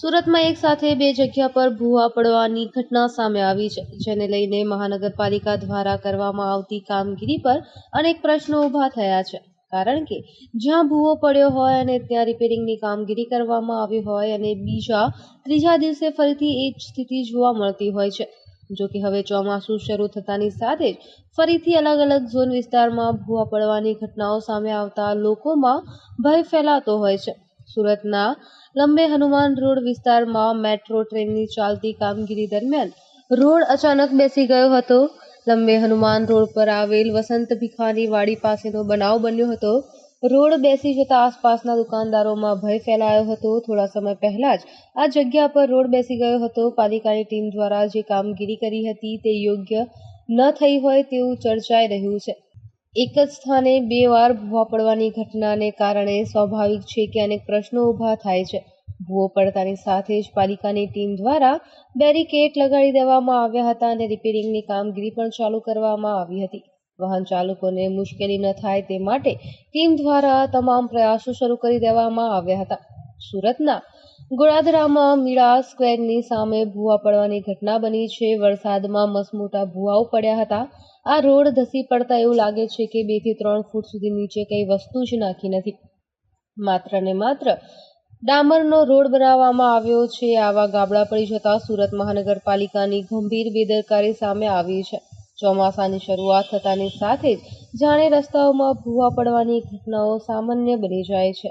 સુરતમાં એક સાથે બે જગ્યા પર ભૂવા પડવાની ઘટના સામે આવી છે, જેને લઈને મહાનગરપાલિકા દ્વારા કરવામાં આવતી કામગીરી પર અનેક પ્રશ્નો ઊભા થયા છે. કારણ કે જ્યાં ભૂવો પડ્યો હોય અને ત્યાં રિપેરિંગની કામગીરી કરવામાં આવી હોય અને બીજા ત્રીજા દિવસે ફરીથી એ જ સ્થિતિ જોવા મળતી હોય છે. જો કે હવે ચોમાસું શરૂ થતાની સાથે જ ફરીથી અલગ અલગ ઝોન વિસ્તારમાં ભૂવા પડવાની ઘટનાઓ સામે આવતા લોકોમાં ભય ફેલાતો હોય છે. સુરતના લંબે હનુમાન રોડ વિસ્તારમાં મેટ્રો ટ્રેનની ચાલતી કામગીરી દરમિયાન રોડ અચાનક બેસી ગયો હતો. લંબે હનુમાન રોડ પર આવેલ વસંત ભીખાની વાડી પાસેનો બનાવ બન્યો હતો. રોડ બેસી જતા આસપાસના દુકાનદારોમાં ભય ફેલાયો હતો. થોડા સમય પહેલા જ આ જગ્યા પર રોડ બેસી ગયો હતો. પાલિકાની ટીમ દ્વારા જે કામગીરી કરી હતી તે યોગ્ય ન થઈ હોય તેવું ચર્ચાઈ રહ્યું છે. એક જ સ્થાને બે વાર ભૂવા પડવાની ઘટનાને કારણે સ્વાભાવિક છે કે અનેક પ્રશ્નો ઊભા થાય છે. ભૂવો પડતાની સાથે જ પાલિકાની ટીમ દ્વારા બેરિકેડ લગાડી દેવામાં આવ્યા હતા અને રિપેરિંગની કામગીરી પણ ચાલુ કરવામાં આવી હતી. વાહન ચાલકોને મુશ્કેલી ન થાય તે માટે ટીમ દ્વારા તમામ પ્રયાસો શરૂ કરી દેવામાં આવ્યા હતા. સુરતના ગોળાદરામાં મીરા સ્ક્વેરની સામે ભૂવા પડવાની ઘટના બની છે. વરસાદમાં મસમોટા ભૂવાઓ પડ્યા હતા. આ રોડ ધસી પડતા એવું લાગે છે કે બેથી ત્રણ ફૂટ સુધી નીચે કઈ વસ્તુ જ નાખી નથી. માત્ર ને માત્ર ડામરનો રોડ બનાવવામાં આવ્યો છે. આવા ગાબડા પડી જતા સુરત મહાનગરપાલિકાની ગંભીર બેદરકારી સામે આવી છે. ચોમાસાની શરૂઆત થતાની સાથે જ જાણે રસ્તાઓમાં ભૂવા પડવાની ઘટનાઓ સામાન્ય બની જાય છે.